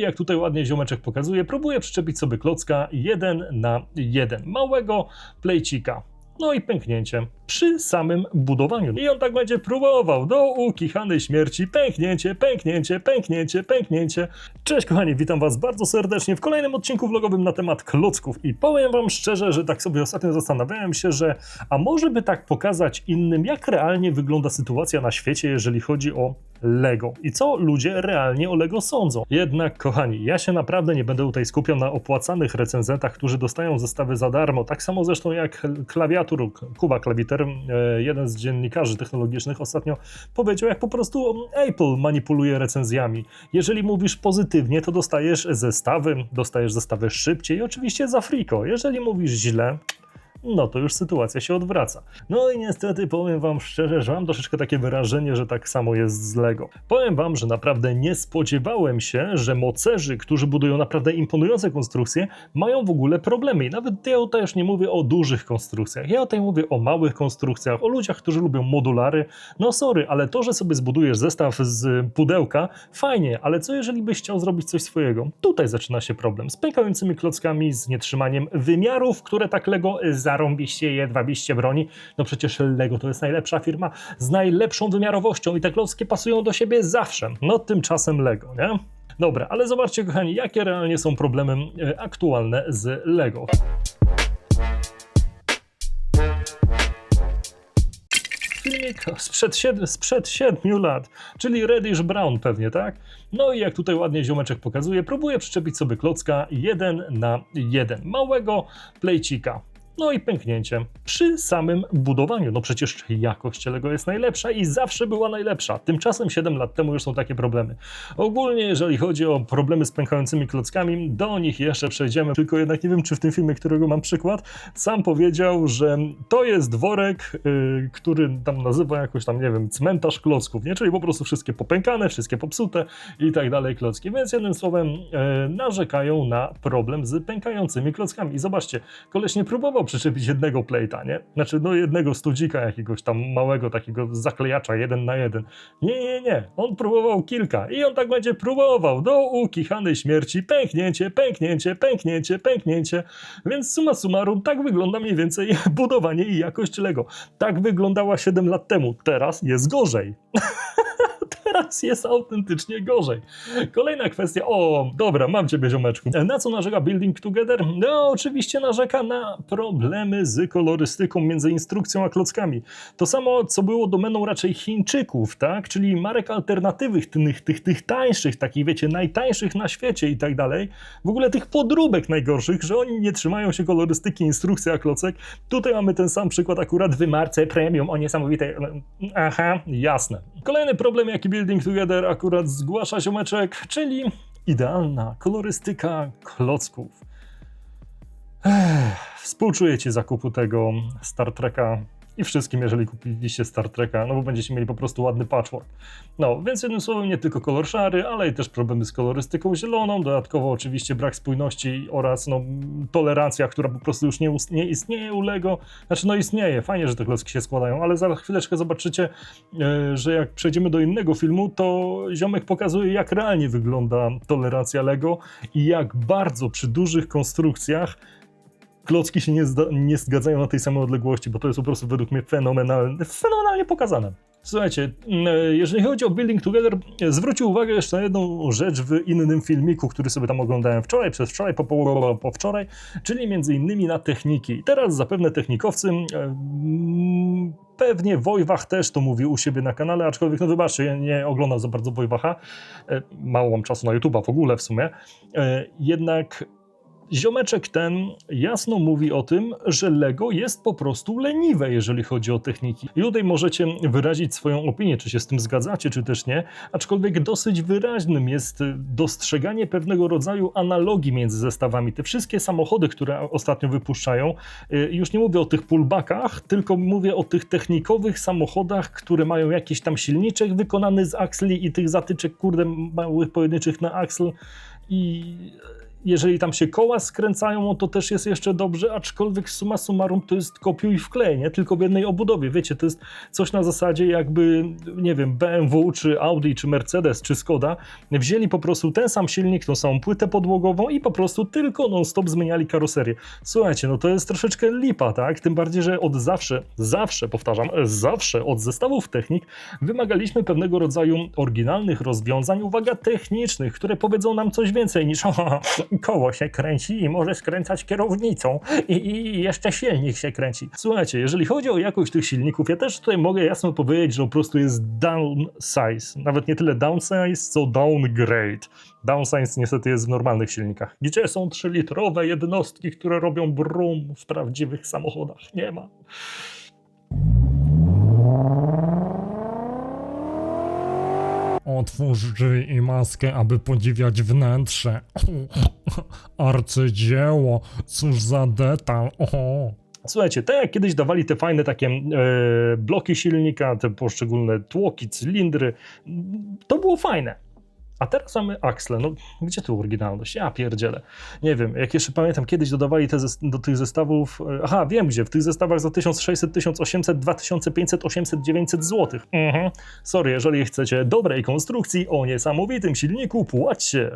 i jak tutaj ładnie ziomeczek pokazuje, próbuje przyczepić sobie klocka jeden na jeden. Małego plejcika. No i pęknięcie przy samym budowaniu. I on tak będzie próbował do ukichanej śmierci. Pęknięcie, pęknięcie, pęknięcie, pęknięcie. Cześć kochani, witam was bardzo serdecznie w kolejnym odcinku vlogowym na temat klocków. I powiem wam szczerze, że tak sobie ostatnio zastanawiałem się, że a może by tak pokazać innym, jak realnie wygląda sytuacja na świecie, jeżeli chodzi o Lego i co ludzie realnie o Lego sądzą. Jednak, kochani, ja się naprawdę nie będę tutaj skupiał na opłacanych recenzentach, którzy dostają zestawy za darmo. Tak samo zresztą jak klawiatur, Kuba Klawiter, e, jeden z dziennikarzy technologicznych ostatnio powiedział, jak po prostu Apple manipuluje recenzjami. Jeżeli mówisz pozytywnie, to dostajesz zestawy, dostajesz zestawy szybciej oczywiście za friko. Jeżeli mówisz źle, no to już sytuacja się odwraca. No i niestety powiem wam szczerze, że mam troszeczkę takie wyrażenie, że tak samo jest z Lego. Powiem wam, że naprawdę nie spodziewałem się, że mocerzy, którzy budują naprawdę imponujące konstrukcje, mają w ogóle problemy. I nawet ja tutaj już nie mówię o dużych konstrukcjach, ja tutaj mówię o małych konstrukcjach, o ludziach, którzy lubią modulary. No sorry, ale to, że sobie zbudujesz zestaw z pudełka, fajnie, ale co jeżeli byś chciał zrobić coś swojego? Tutaj zaczyna się problem z pękającymi klockami, z nietrzymaniem wymiarów, które tak Lego zarąbiście jedwabiście broni. No przecież Lego to jest najlepsza firma z najlepszą wymiarowością i te klocki pasują do siebie zawsze. No tymczasem Lego, nie? Dobra, ale zobaczcie kochani, jakie realnie są problemy e, aktualne z Lego. Filmik sprzed, sied- sprzed 7 lat, czyli Reddish Brown pewnie, tak? No i jak tutaj ładnie ziomeczek pokazuje, próbuje przyczepić sobie klocka jeden na jeden. Małego plejcika. No i pęknięcie przy samym budowaniu. No przecież jakość Lego jest najlepsza i zawsze była najlepsza. Tymczasem 7 lat temu już są takie problemy. Ogólnie, jeżeli chodzi o problemy z pękającymi klockami, do nich jeszcze przejdziemy. Tylko jednak nie wiem, czy w tym filmie, którego mam przykład, sam powiedział, że to jest worek, yy, który tam nazywa jakoś tam, nie wiem, cmentarz klocków, nie? Czyli po prostu wszystkie popękane, wszystkie popsute i tak dalej klocki. Więc jednym słowem yy, narzekają na problem z pękającymi klockami. I zobaczcie, koleś nie próbował przyczepić jednego plejta, nie? Znaczy, no jednego studzika jakiegoś tam małego takiego zaklejacza, jeden na jeden. Nie, nie, nie. On próbował kilka i on tak będzie próbował do ukichanej śmierci. Pęknięcie, pęknięcie, pęknięcie, pęknięcie. Więc summa summarum, tak wygląda mniej więcej budowanie i jakość Lego. Tak wyglądała 7 lat temu. Teraz jest gorzej. Teraz jest autentycznie gorzej. Kolejna kwestia. O, dobra, mam ciebie, ziomeczku. Na co narzeka Building Together? No, oczywiście narzeka na problemy z kolorystyką między instrukcją a klockami. To samo, co było domeną raczej Chińczyków, tak? Czyli marek alternatywnych, tych, tych, tych tańszych, takich wiecie, najtańszych na świecie i tak dalej. W ogóle tych podróbek najgorszych, że oni nie trzymają się kolorystyki, instrukcji a klocek. Tutaj mamy ten sam przykład akurat w marce premium o niesamowitej... Aha, jasne. Kolejny problem, jaki Building Together akurat zgłasza ziomeczek, czyli idealna kolorystyka klocków. Ech, współczuję ci zakupu tego Star Treka i wszystkim, jeżeli kupiliście Star Treka, no bo będziecie mieli po prostu ładny patchwork. No, więc jednym słowem nie tylko kolor szary, ale i też problemy z kolorystyką zieloną, dodatkowo oczywiście brak spójności oraz no, tolerancja, która po prostu już nie, nie istnieje u Lego. Znaczy no istnieje, fajnie, że te klocki się składają, ale za chwileczkę zobaczycie, e, że jak przejdziemy do innego filmu, to ziomek pokazuje jak realnie wygląda tolerancja Lego i jak bardzo przy dużych konstrukcjach klocki się nie, nie zgadzają na tej samej odległości, bo to jest po prostu według mnie fenomenalne, fenomenalnie pokazane. Słuchajcie, jeżeli chodzi o Building Together, zwróćcie uwagę jeszcze na jedną rzecz w innym filmiku, który sobie tam oglądałem wczoraj, przez wczoraj, po, po, po wczoraj, czyli między innymi na techniki. Teraz zapewne technikowcy, pewnie Wojwach też to mówi u siebie na kanale, aczkolwiek no wybaczcie, ja nie oglądam za bardzo Wojwacha, e, mało mam czasu na YouTube'a w ogóle w sumie, e, jednak Ziomeczek ten jasno mówi o tym, że Lego jest po prostu leniwe, jeżeli chodzi o techniki. I tutaj możecie wyrazić swoją opinię, czy się z tym zgadzacie, czy też nie, aczkolwiek dosyć wyraźnym jest dostrzeganie pewnego rodzaju analogii między zestawami. Te wszystkie samochody, które ostatnio wypuszczają, y, już nie mówię o tych pullbackach, tylko mówię o tych technikowych samochodach, które mają jakiś tam silniczek wykonany z aksli i tych zatyczek, kurde, małych pojedynczych na aksl i jeżeli tam się koła skręcają, to też jest jeszcze dobrze, aczkolwiek summa summarum to jest kopiuj w klej, nie? Tylko w jednej obudowie, wiecie, to jest coś na zasadzie jakby, nie wiem, BMW, czy Audi, czy Mercedes, czy Skoda wzięli po prostu ten sam silnik, tą samą płytę podłogową i po prostu tylko non-stop zmieniali karoserię. Słuchajcie, no to jest troszeczkę lipa, tak? Tym bardziej, że od zawsze, zawsze, powtarzam, zawsze od zestawów technik wymagaliśmy pewnego rodzaju oryginalnych rozwiązań, uwaga, technicznych, które powiedzą nam coś więcej niż "Haha, koło się kręci i może skręcać kierownicą i, i jeszcze silnik się kręci. Słuchajcie, jeżeli chodzi o jakość tych silników, ja też tutaj mogę jasno powiedzieć, że po prostu jest downsize. Nawet nie tyle downsize, co downgrade. Downsize niestety jest w normalnych silnikach. Gdzie są 3-litrowe jednostki, które robią brum w prawdziwych samochodach? Nie ma. Otwórz drzwi i maskę, aby podziwiać wnętrze. Arcydzieło, cóż za detal. Słuchajcie, tak jak kiedyś dawali te fajne takie e, bloki silnika, te poszczególne tłoki, cylindry, to było fajne. A teraz mamy aksle. No, gdzie tu oryginalność? Ja pierdzielę. Nie wiem, jak jeszcze pamiętam, kiedyś dodawali te do tych zestawów. e, Aha, wiem gdzie. W tych zestawach za 1600, 1800, 2500, 800, 900 zł. Mhm. Sorry, jeżeli chcecie dobrej konstrukcji o niesamowitym silniku, płaćcie.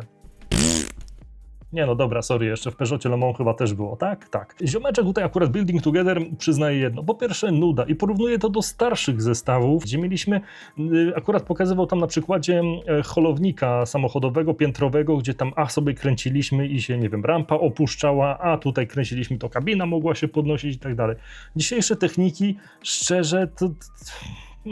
Nie no dobra, sorry, jeszcze w Peugeotie Le Mans chyba też było, tak? Tak. Ziomeczek tutaj akurat Building Together przyznaje jedno. Po pierwsze nuda i porównuje to do starszych zestawów, gdzie mieliśmy, y, akurat pokazywał tam na przykładzie e, holownika samochodowego, piętrowego, gdzie tam a sobie kręciliśmy i się, nie wiem, rampa opuszczała, a tutaj kręciliśmy, to kabina mogła się podnosić i tak dalej. Dzisiejsze techniki, szczerze, to...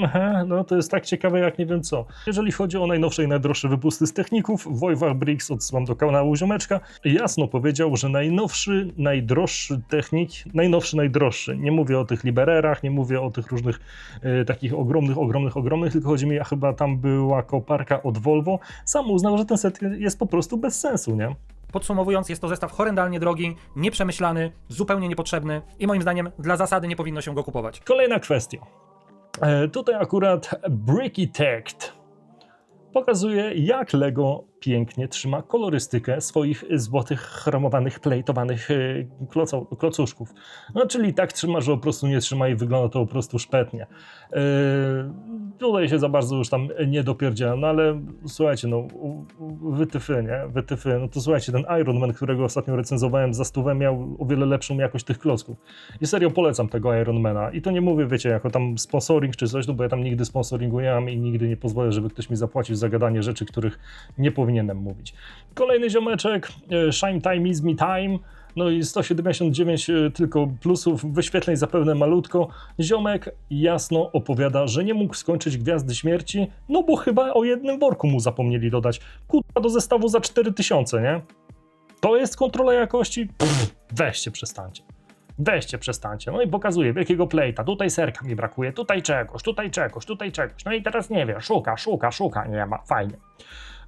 Aha, no to jest tak ciekawe jak nie wiem co. Jeżeli chodzi o najnowsze i najdroższe wypusty z techników, Wojwach Briggs, odsyłam do kanału Ziomeczka, jasno powiedział, że najnowszy, najdroższy technik, najnowszy, najdroższy, nie mówię o tych Libererach, nie mówię o tych różnych e, takich ogromnych, ogromnych, ogromnych, tylko chodzi mi, a chyba tam była koparka od Volvo, sam uznał, że ten set jest po prostu bez sensu, nie? Podsumowując, jest to zestaw horrendalnie drogi, nieprzemyślany, zupełnie niepotrzebny i moim zdaniem dla zasady nie powinno się go kupować. Kolejna kwestia. E, tutaj akurat Brickitect pokazuje, jak Lego pięknie trzyma kolorystykę swoich złotych, chromowanych, plejtowanych e, klocuszków. No, czyli tak trzyma, że po prostu nie trzyma i wygląda to po prostu szpetnie. E, tutaj się za bardzo już tam nie dopierdziela, no ale słuchajcie, no wytyfy, nie? Wytyfy, no to słuchajcie, ten Iron Man, którego ostatnio recenzowałem za stówę, miał o wiele lepszą jakość tych klocków. I serio polecam tego Ironmana. I to nie mówię, wiecie, jako tam sponsoring czy coś, no bo ja tam nigdy sponsoringu nie mam i nigdy nie pozwolę, żeby ktoś mi zapłacił za gadanie rzeczy, których nie powinienem mówić. Kolejny ziomeczek, e, Shine Time is me time. No i 179 e, tylko plusów, wyświetleń zapewne malutko. Ziomek jasno opowiada, że nie mógł skończyć Gwiazdy Śmierci, no bo chyba o jednym worku mu zapomnieli dodać. Kurwa do zestawu za 4000, nie? To jest kontrola jakości? Pff, weźcie, przestańcie. Weźcie, przestańcie. No i pokazuje wielkiego plejta. Tutaj serka mi brakuje, tutaj czegoś, tutaj czegoś, tutaj czegoś. No i teraz nie wiem, szuka, szuka, szuka, nie ma. Fajnie.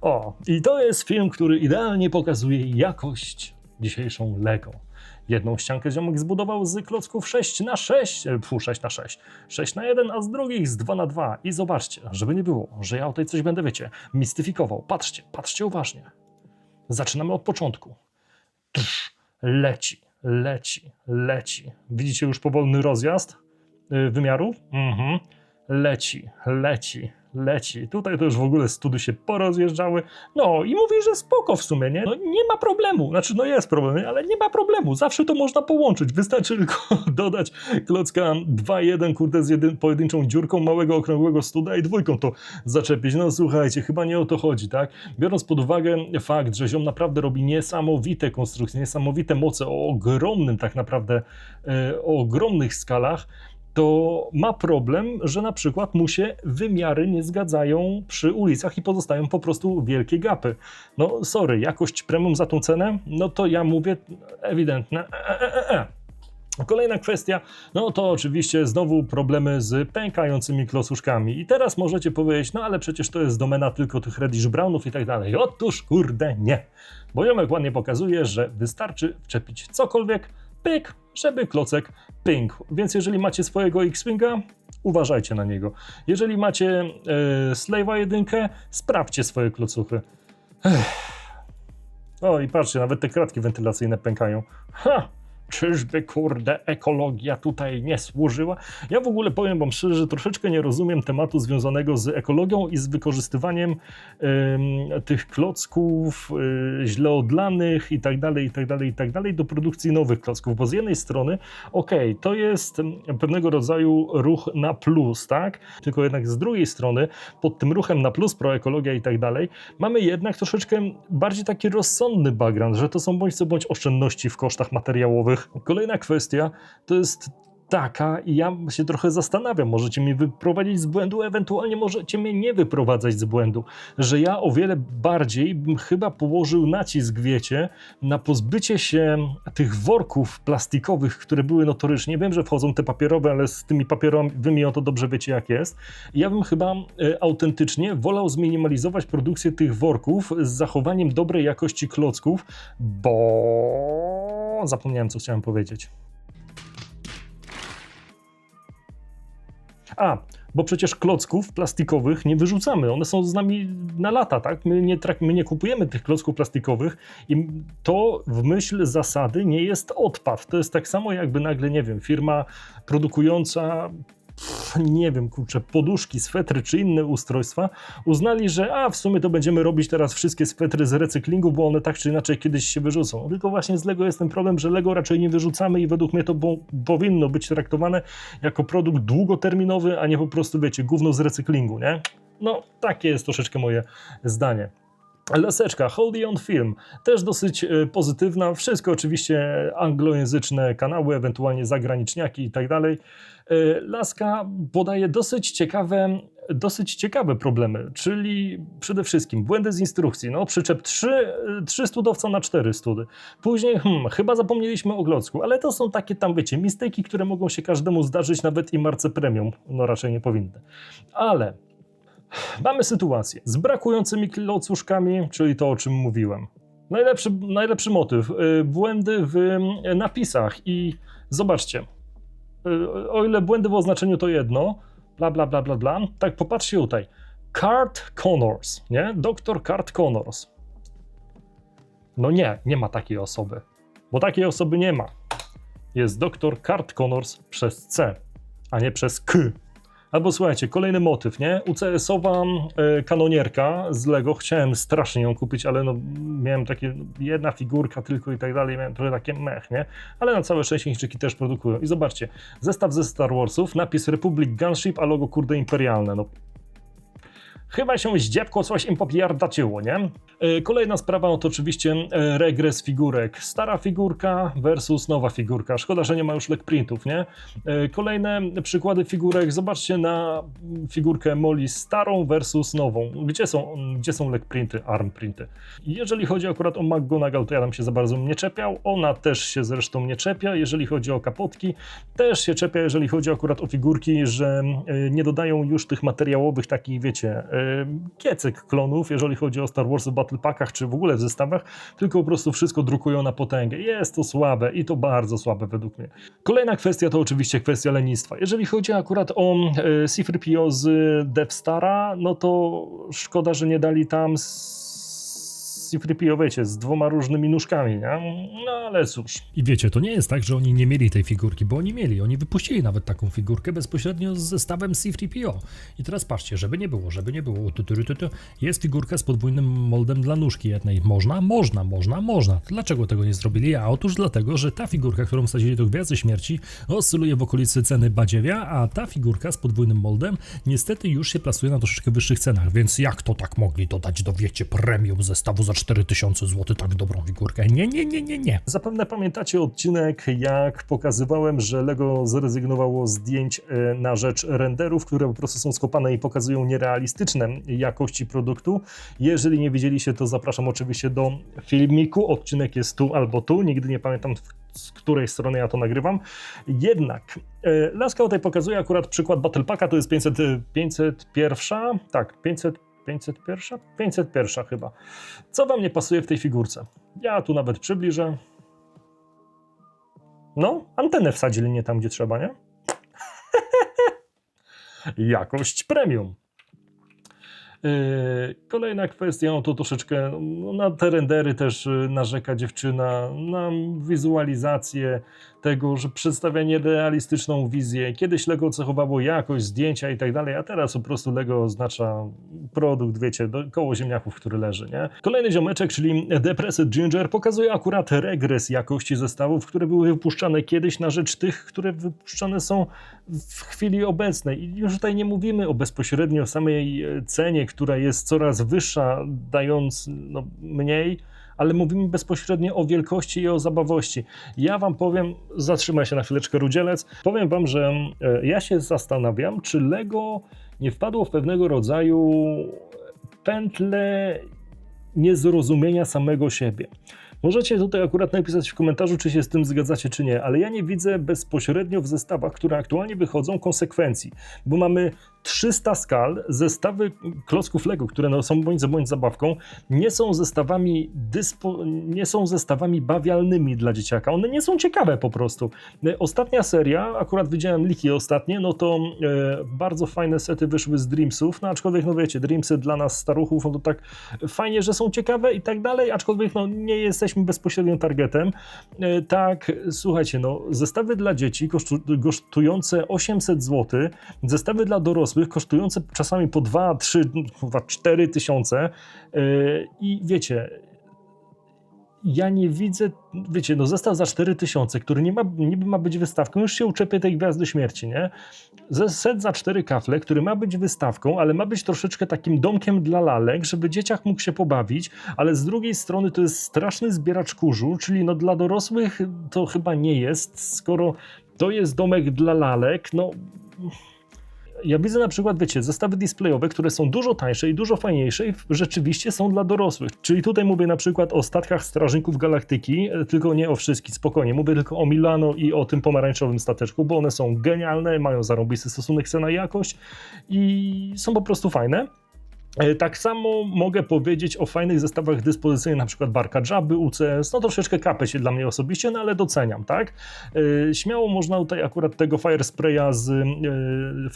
O, i to jest film, który idealnie pokazuje jakość dzisiejszą Lego. Jedną ściankę ziomek zbudował z klocków 6 na 6 e, fu, 6 na 6 6 na 1 a z drugich z 2 na 2 I zobaczcie, żeby nie było, że ja tutaj coś będę, wiecie, mistyfikował. Patrzcie, patrzcie uważnie. Zaczynamy od początku. Trz, leci, leci, leci. Widzicie już powolny rozjazd y, wymiaru? Mhm. Leci, leci, leci. Tutaj to już w ogóle study się porozjeżdżały. No i mówi, że spoko w sumie, nie? No nie ma problemu. Znaczy, no jest problem, ale nie ma problemu. Zawsze to można połączyć. Wystarczy tylko dodać klocka 2.1, kurde, z jedyn, pojedynczą dziurką małego, okrągłego studa i dwójką to zaczepić. No słuchajcie, chyba nie o to chodzi, tak? Biorąc pod uwagę fakt, że ziom naprawdę robi niesamowite konstrukcje, niesamowite moce o ogromnym tak naprawdę, e, o ogromnych skalach, to ma problem, że na przykład mu się wymiary nie zgadzają przy ulicach i pozostają po prostu wielkie gapy. No sorry, jakość premium za tą cenę? No to ja mówię ewidentne. E, e, e, e. Kolejna kwestia, no to oczywiście znowu problemy z pękającymi klocuszkami. I teraz możecie powiedzieć, no ale przecież to jest domena tylko tych Reddish Brownów i tak dalej. Otóż kurde nie. Bo ładnie pokazuje, że wystarczy wczepić cokolwiek, pyk, żeby klocek pękł. Więc jeżeli macie swojego X-Winga, uważajcie na niego. Jeżeli macie e, Slave'a 1, sprawdźcie swoje klocuchy. Ech. O i patrzcie, nawet te kratki wentylacyjne pękają. Ha! Czyżby kurde ekologia tutaj nie służyła? Ja w ogóle powiem wam szczerze, że troszeczkę nie rozumiem tematu związanego z ekologią i z wykorzystywaniem em, tych klocków y, źle odlanych i tak dalej, i tak dalej, i tak dalej do produkcji nowych klocków, bo z jednej strony okej, to jest pewnego rodzaju ruch na plus, tak? Tylko jednak z drugiej strony pod tym ruchem na plus, proekologia i tak dalej, mamy jednak troszeczkę bardziej taki rozsądny background, że to są bądź co bądź oszczędności w kosztach materiałowych. Kolejna kwestia to jest taka i ja się trochę zastanawiam, możecie mnie wyprowadzić z błędu, ewentualnie możecie mnie nie wyprowadzać z błędu, że ja o wiele bardziej bym chyba położył nacisk, wiecie, na pozbycie się tych worków plastikowych, które były notorycznie. Wiem, że wchodzą te papierowe, ale z tymi papierowymi o to dobrze wiecie jak jest. Ja bym chyba e, autentycznie wolał zminimalizować produkcję tych worków z zachowaniem dobrej jakości klocków, bo zapomniałem co chciałem powiedzieć. A, bo przecież klocków plastikowych nie wyrzucamy. One są z nami na lata, tak? My nie, my nie kupujemy tych klocków plastikowych i to w myśl zasady nie jest odpad. To jest tak samo jakby nagle, nie wiem, firma produkująca pff, nie wiem, kurczę, poduszki, swetry czy inne ustrojstwa uznali, że a w sumie to będziemy robić teraz wszystkie swetry z recyklingu, bo one tak czy inaczej kiedyś się wyrzucą. Tylko właśnie z Lego jest ten problem, że Lego raczej nie wyrzucamy i według mnie to bo, powinno być traktowane jako produkt długoterminowy, a nie po prostu, wiecie, gówno z recyklingu, nie? No, takie jest troszeczkę moje zdanie. Laseczka, Hold on Film, też dosyć e, pozytywna. Wszystko oczywiście anglojęzyczne kanały, ewentualnie zagraniczniaki i tak dalej. E, Laska podaje dosyć ciekawe, dosyć ciekawe problemy, czyli przede wszystkim błędy z instrukcji. No, przyczep 3, 3 studowca na 4 study. Później, hmm, chyba zapomnieliśmy o glocku, ale to są takie tam, wiecie, misteki, które mogą się każdemu zdarzyć, nawet i marce premium. No raczej nie powinny. Ale mamy sytuację z brakującymi klocuszkami, czyli to, o czym mówiłem. Najlepszy, najlepszy motyw. y, Błędy w y, napisach i zobaczcie. y, O ile błędy w oznaczeniu to jedno, bla bla bla bla bla, tak popatrzcie tutaj. Cart Connors, nie? Doktor Cart Connors. No nie, nie ma takiej osoby. Bo takiej osoby nie ma. Jest doktor Cart Connors przez C, a nie przez K. Albo słuchajcie, kolejny motyw, nie? UCS-owa e, kanonierka z Lego, chciałem strasznie ją kupić, ale no, miałem takie, no, jedna figurka tylko i tak dalej, miałem trochę takie mech, nie? Ale na całe szczęście Chińczyki też produkują. I zobaczcie, zestaw ze Star Warsów, napis Republic Gunship, a logo kurde imperialne, no. Chyba się zdziepko coś im popierdaczyło, nie? E, Kolejna sprawa to oczywiście e, regres figurek. Stara figurka versus nowa figurka. Szkoda, że nie ma już leg printów, nie? E, Kolejne przykłady figurek. Zobaczcie na figurkę Molly starą versus nową. Gdzie są, gdzie są leg printy, arm printy? Jeżeli chodzi akurat o McGonagall, to ja tam się za bardzo nie czepiał. Ona też się zresztą nie czepia. Jeżeli chodzi o kapotki, też się czepia, jeżeli chodzi akurat o figurki, że nie dodają już tych materiałowych takich, wiecie, kiecek klonów, jeżeli chodzi o Star Wars w Battle Packach, czy w ogóle w zestawach, tylko po prostu wszystko drukują na potęgę. Jest to słabe i to bardzo słabe według mnie. Kolejna kwestia to oczywiście kwestia lenistwa. Jeżeli chodzi akurat o e, C-3PO z Death Stara, no to szkoda, że nie dali tam C-3PO, wiecie, z dwoma różnymi nóżkami, nie? No ale cóż. I wiecie, to nie jest tak, że oni nie mieli tej figurki, bo oni mieli. Oni wypuścili nawet taką figurkę bezpośrednio z zestawem C-3PO. I teraz patrzcie, żeby nie było, żeby nie było. Tu, tu, tu, tu, jest figurka z podwójnym moldem dla nóżki jednej. Można? Można, można, można. Dlaczego tego nie zrobili? A otóż dlatego, że ta figurka, którą wsadzili do Gwiazdy Śmierci, oscyluje w okolicy ceny badziewia, a ta figurka z podwójnym moldem niestety już się plasuje na troszeczkę wyższych cenach. Więc jak to tak mogli dodać do, wiecie, premium zestawu za 4000 zł tak dobrą figurkę? Nie, nie, nie, nie, nie. Zapewne pamiętacie odcinek, jak pokazywałem, że Lego zrezygnowało z zdjęć e, na rzecz renderów, które po prostu są skopane i pokazują nierealistyczne jakości produktu. Jeżeli nie widzieliście, to zapraszam oczywiście do filmiku. Odcinek jest tu albo tu, nigdy nie pamiętam z której strony ja to nagrywam. Jednak e, Laska tutaj pokazuje akurat przykład Battle Packa, to jest 500, e, 501, tak, 500, 501? 501 chyba. Co wam nie pasuje w tej figurce? Ja tu nawet przybliżę. No, antenę wsadzili nie tam, gdzie trzeba, nie? Jakość premium. Yy, Kolejna kwestia, no to troszeczkę no, na te rendery też yy, narzeka dziewczyna, na wizualizację tego, że przedstawia nierealistyczną wizję. Kiedyś Lego cechowało jakość, zdjęcia i tak dalej, a teraz po prostu Lego oznacza produkt, wiecie, koło ziemniaków, który leży, nie? Kolejny ziomeczek, czyli Depressed Ginger, pokazuje akurat regres jakości zestawów, które były wypuszczane kiedyś na rzecz tych, które wypuszczane są w chwili obecnej. I już tutaj nie mówimy o bezpośrednio samej e, cenie, która jest coraz wyższa, dając no, mniej, ale mówimy bezpośrednio o wielkości i o zabawości. Ja wam powiem, zatrzymaj się na chwileczkę, Rudzielec, powiem wam, że e, ja się zastanawiam, czy Lego nie wpadło w pewnego rodzaju pętlę niezrozumienia samego siebie. Możecie tutaj akurat napisać w komentarzu, czy się z tym zgadzacie, czy nie, ale ja nie widzę bezpośrednio w zestawach, które aktualnie wychodzą, konsekwencji, bo mamy 300 skal, zestawy klocków Lego, które no są bądź bądź zabawką, nie są zestawami dyspo, nie są zestawami bawialnymi dla dzieciaka. One nie są ciekawe po prostu. E, Ostatnia seria, akurat widziałem liki ostatnie, no to e, bardzo fajne sety wyszły z Dreamsów, no aczkolwiek no wiecie, Dreamsy dla nas staruchów, no to tak fajnie, że są ciekawe i tak dalej, aczkolwiek no nie jesteśmy bezpośrednio targetem. E, tak, słuchajcie, no zestawy dla dzieci kosztu, kosztujące 800 zł, zestawy dla dorosłych kosztujące czasami po 2, 3, chyba 4 tysiące e, i wiecie, ja nie widzę, wiecie, no zestaw za 4000, który nie ma, niby ma być wystawką, już się uczepię tej gwiazdy śmierci, nie? Set za 4 kafle, który ma być wystawką, ale ma być troszeczkę takim domkiem dla lalek, żeby dzieciak mógł się pobawić, ale z drugiej strony to jest straszny zbieracz kurzu, czyli no dla dorosłych to chyba nie jest, skoro to jest domek dla lalek, no ja widzę na przykład, wiecie, zestawy displayowe, które są dużo tańsze i dużo fajniejsze i rzeczywiście są dla dorosłych. Czyli tutaj mówię na przykład o statkach Strażników Galaktyki, e, tylko nie o wszystkich, spokojnie. Mówię tylko o Milano i o tym pomarańczowym stateczku, bo one są genialne, mają zarąbisty stosunek cena-jakość i są po prostu fajne. E, Tak samo mogę powiedzieć o fajnych zestawach dyspozycyjnych, na przykład Barka Jabby, UCS, no troszeczkę kapę się dla mnie osobiście, no ale doceniam, tak? E, Śmiało można tutaj akurat tego Fire Spraya z e,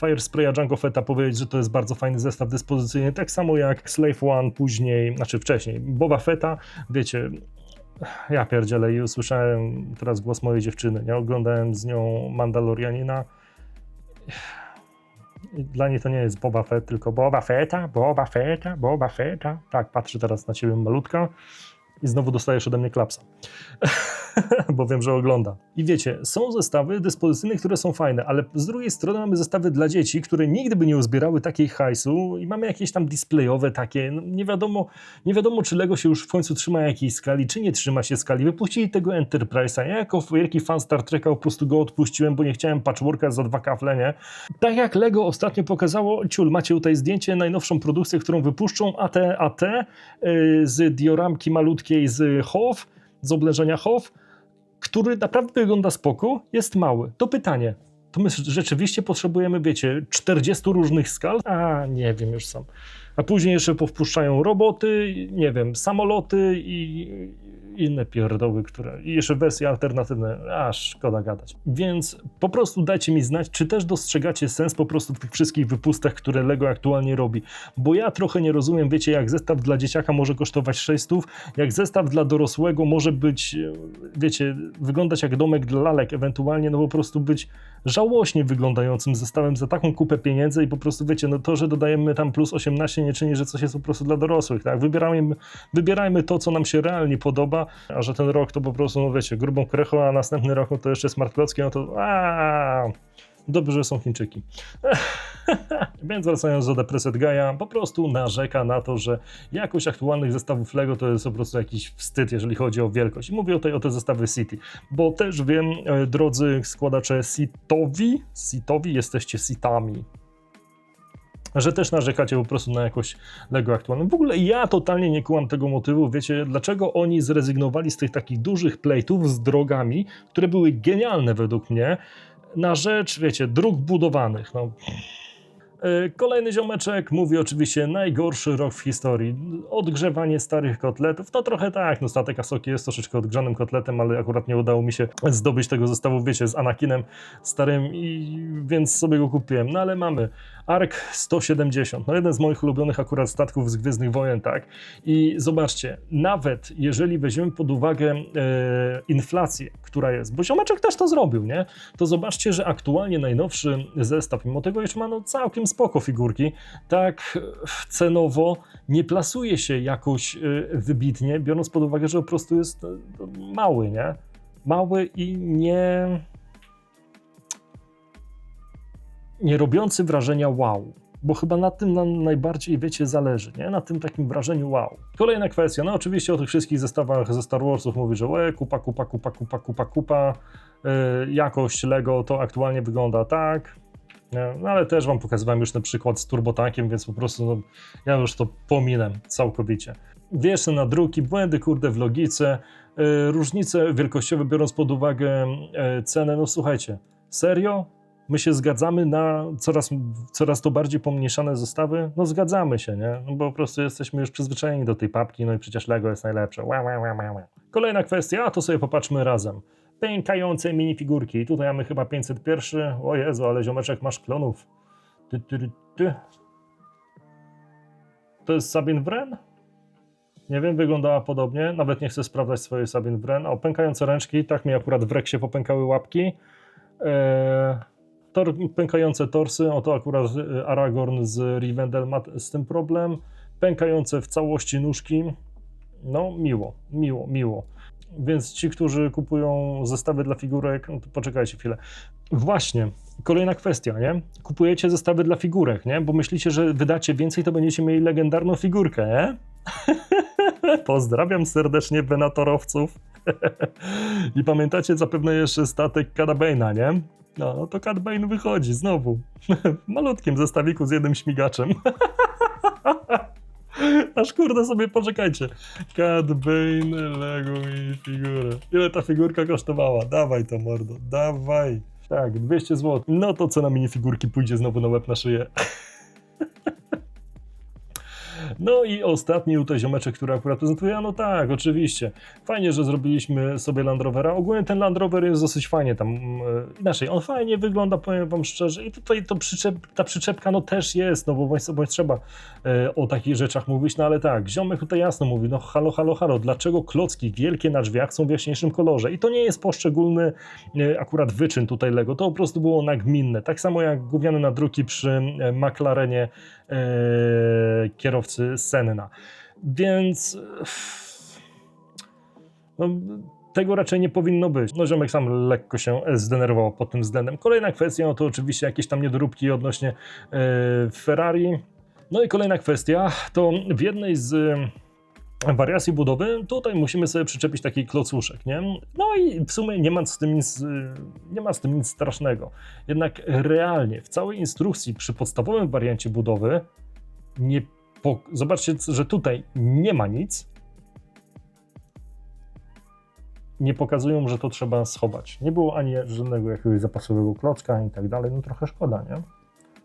Fire Spraya Django Fetta powiedzieć, że to jest bardzo fajny zestaw dyspozycyjny, tak samo jak Slave One później, znaczy wcześniej, Boba Fetta, wiecie, ja pierdzielę i usłyszałem teraz głos mojej dziewczyny, nie? Oglądałem z nią Mandalorianina, dla niej to nie jest Boba Fett, tylko Boba Fetta, Boba Fetta, Boba Fetta. Tak, patrzę teraz na ciebie malutka i znowu dostajesz ode mnie klapsa. Bo wiem, że ogląda. I wiecie, są zestawy dyspozycyjne, które są fajne, ale z drugiej strony mamy zestawy dla dzieci, które nigdy by nie uzbierały takiej hajsu i mamy jakieś tam displayowe takie, no nie wiadomo, nie wiadomo czy Lego się już w końcu trzyma jakiejś skali, czy nie trzyma się skali. Wypuścili tego Enterprise'a, ja jako wielki fan Star Treka po prostu go odpuściłem, bo nie chciałem patchworka za dwa kafle, nie? Tak jak Lego ostatnio pokazało, ciul, macie tutaj zdjęcie, najnowszą produkcję, którą wypuszczą, AT, AT, yy, z dioramki malutkiej z HOW, z oblężenia HOW, który naprawdę wygląda spoko, jest mały. To pytanie, to my rzeczywiście potrzebujemy, wiecie, 40 różnych skal? A, nie wiem już sam. A później jeszcze powpuszczają roboty, nie wiem, samoloty i inne pierdoły, które... I jeszcze wersje alternatywne, a szkoda gadać. Więc po prostu dajcie mi znać, czy też dostrzegacie sens po prostu w tych wszystkich wypustach, które Lego aktualnie robi. Bo ja trochę nie rozumiem, wiecie, jak zestaw dla dzieciaka może kosztować 600, jak zestaw dla dorosłego może być, wiecie, wyglądać jak domek dla lalek, ewentualnie no po prostu być żałośnie wyglądającym zestawem za taką kupę pieniędzy i po prostu wiecie, no to, że dodajemy tam plus 18 nie czyni, że coś jest po prostu dla dorosłych, tak? Wybierajmy, wybierajmy to, co nam się realnie podoba, a że ten rok to po prostu, no wiecie, grubą krechą, a następny rok no to jeszcze smart klocki, no to aaa, dobrze, że są Chińczyki. Więc wracając do The Preset Gaia, po prostu narzeka na to, że jakość aktualnych zestawów Lego to jest po prostu jakiś wstyd, jeżeli chodzi o wielkość. I mówię tutaj o te zestawy City, bo też wiem, e, drodzy składacze Sitowi, Sitowi jesteście Sitami, że też narzekacie po prostu na jakość Lego aktualną. W ogóle ja totalnie nie kułam tego motywu, wiecie, dlaczego oni zrezygnowali z tych takich dużych plate'ów z drogami, które były genialne według mnie, na rzecz, wiecie, dróg budowanych. No. E, Kolejny ziomeczek mówi oczywiście najgorszy rok w historii. Odgrzewanie starych kotletów. No trochę tak, no statek Asoki jest troszeczkę odgrzanym kotletem, ale akurat nie udało mi się zdobyć tego zestawu, wiecie, z Anakinem starym i więc sobie go kupiłem. No ale mamy Ark 170, no jeden z moich ulubionych akurat statków z Gwiezdnych Wojen, tak? I zobaczcie, nawet jeżeli weźmiemy pod uwagę e, inflację, która jest, bo ziomeczek też to zrobił, nie? To zobaczcie, że aktualnie najnowszy zestaw, mimo tego jeszcze ma no całkiem spoko figurki, tak cenowo nie plasuje się jakoś e, wybitnie, biorąc pod uwagę, że po prostu jest e, mały, nie? Mały i nie nie robiący wrażenia wow. Bo chyba na tym nam najbardziej, wiecie, zależy, nie? Na tym takim wrażeniu wow. Kolejna kwestia, no oczywiście o tych wszystkich zestawach ze Star Warsów mówi, że łe, kupa, kupa, kupa, kupa, kupa, kupa. Yy, jakość Lego to aktualnie wygląda tak. No ale też wam pokazywałem już ten przykład z turbotankiem, więc po prostu no, ja już to pominę całkowicie. Wieszne nadruki, błędy kurde w logice, yy, różnice wielkościowe biorąc pod uwagę yy, cenę, no słuchajcie, serio? my się zgadzamy na coraz, coraz to bardziej pomniejszane zestawy? No zgadzamy się, nie? No bo po prostu jesteśmy już przyzwyczajeni do tej papki, no i przecież Lego jest najlepsze. Kolejna kwestia, a to sobie popatrzmy razem. Pękające minifigurki. I tutaj mamy chyba 501. O Jezu, ale ziomeczek masz klonów. Ty, ty, ty. To jest Sabin Wren? Nie wiem, wyglądała podobnie. Nawet nie chcę sprawdzać swojej Sabin Wren. O, pękające ręczki. Tak mi akurat w reksie popękały łapki. Eee, tor, pękające torsy, oto akurat e, Aragorn z Rivendell ma z tym problem. Pękające w całości nóżki, no miło, miło, miło. Więc ci, którzy kupują zestawy dla figurek, no poczekajcie chwilę. Właśnie, kolejna kwestia, nie? Kupujecie zestawy dla figurek, nie? Bo myślicie, że wydacie więcej, to będziecie mieli legendarną figurkę, nie? Pozdrawiam serdecznie benatorowców. I pamiętacie zapewne jeszcze statek Cadabane'a, nie? No, no to Cat Bane wychodzi znowu. W malutkim zestawiku z jednym śmigaczem. Aż kurde sobie poczekajcie. Cat Bane, Lego i figurę. Ile ta figurka kosztowała? Dawaj to mordo, dawaj. Tak, 200 zł. No to cena minifigurki pójdzie znowu na łeb na szyję. No i ostatni tutaj ziomeczek, który akurat prezentuje, a no tak, oczywiście. Fajnie, że zrobiliśmy sobie Land Rovera. Ogólnie ten Land Rover jest dosyć fajnie tam, mm, e, inaczej, on fajnie wygląda, powiem wam szczerze i tutaj to przyczep, ta przyczepka no też jest, no bo bądź, bądź trzeba e, o takich rzeczach mówić, no ale tak, ziomek tutaj jasno mówi, no halo, halo, halo, dlaczego klocki wielkie na drzwiach są w jaśniejszym kolorze i to nie jest poszczególny e, akurat wyczyn tutaj Lego, to po prostu było nagminne, tak samo jak gówniane nadruki przy McLarenie kierowcy Senna. Więc no, tego raczej nie powinno być. No ziomek sam lekko się zdenerwował pod tym względem. Kolejna kwestia no to oczywiście jakieś tam niedoróbki odnośnie e, Ferrari. No i kolejna kwestia to w jednej z e, wariacji budowy tutaj musimy sobie przyczepić taki klocuszek, nie? No i w sumie nie ma z tym nic, e, nie ma z tym nic strasznego. Jednak realnie w całej instrukcji przy podstawowym wariancie budowy nie po, zobaczcie, że tutaj nie ma nic. Nie pokazują, że to trzeba schować. Nie było ani żadnego jakiegoś zapasowego klocka i tak dalej. No trochę szkoda, nie?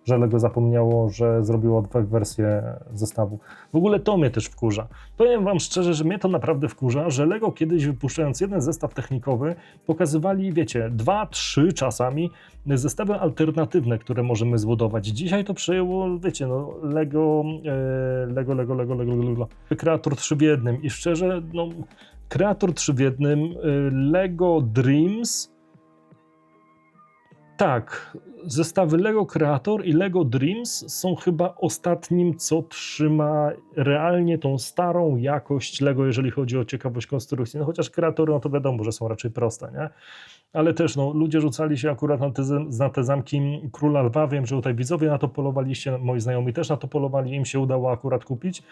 Że Lego zapomniało, że zrobiło dwie wersje zestawu. W ogóle to mnie też wkurza. Powiem wam szczerze, że mnie to naprawdę wkurza, że Lego kiedyś wypuszczając jeden zestaw technikowy, pokazywali, wiecie, dwa, trzy czasami zestawy alternatywne, które możemy zbudować. Dzisiaj to przejęło, wiecie, no Lego, e, Lego, Lego, Lego, Lego, Lego, Lego, Kreator 3 w jednym i szczerze, no Kreator 3 w jednym, e, Lego Dreams, tak, zestawy Lego Creator i Lego Dreams są chyba ostatnim, co trzyma realnie tą starą jakość Lego, jeżeli chodzi o ciekawość konstrukcji. No chociaż kreatory, no to wiadomo, że są raczej proste, nie? Ale też, no, ludzie rzucali się akurat na te, na te zamki Króla Lwa. Wiem, że tutaj widzowie na to polowaliście, moi znajomi też na to polowali, im się udało akurat kupić.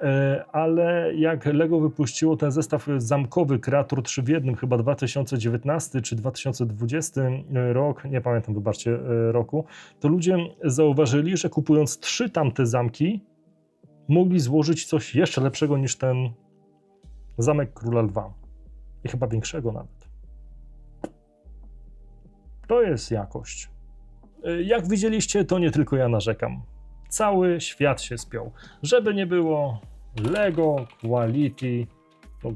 E, ale jak Lego wypuściło ten zestaw zamkowy Kreator 3 w jednym, chyba 2019 czy 2020 rok, nie pamiętam, wybaczcie, e, roku, to ludzie zauważyli, że kupując trzy tamte zamki, mogli złożyć coś jeszcze lepszego niż ten zamek Króla Lwa. I chyba większego nawet. To jest jakość. E, Jak widzieliście, to nie tylko ja narzekam. Cały świat się spiął. Żeby nie było Lego Quality to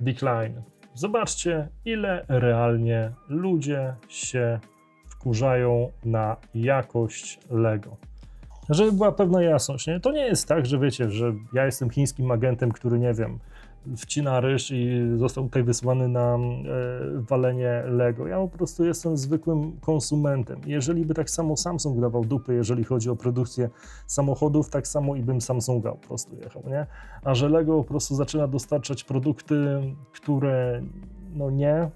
Decline. Zobaczcie, ile realnie ludzie się wkurzają na jakość Lego. Żeby była pewna jasność, nie? to nie jest tak, że wiecie, że ja jestem chińskim agentem, który nie wiem, wcina ryż i został tutaj wysłany na e, walenie Lego. Ja po prostu jestem zwykłym konsumentem. Jeżeli by tak samo Samsung dawał dupy, jeżeli chodzi o produkcję samochodów, tak samo i bym Samsunga po prostu jechał, nie? A że Lego po prostu zaczyna dostarczać produkty, które no nie,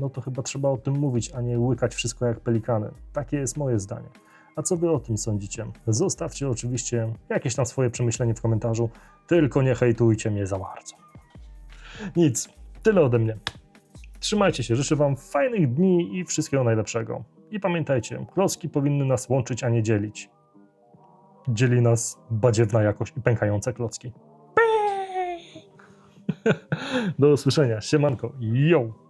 no to chyba trzeba o tym mówić, a nie łykać wszystko jak pelikany. Takie jest moje zdanie. A co wy o tym sądzicie? Zostawcie oczywiście jakieś tam swoje przemyślenie w komentarzu, tylko nie hejtujcie mnie za bardzo. Nic, tyle ode mnie. Trzymajcie się, życzę wam fajnych dni i wszystkiego najlepszego. I pamiętajcie, klocki powinny nas łączyć, a nie dzielić. Dzieli nas badziewna jakość i pękające klocki. Do usłyszenia, siemanko, yo!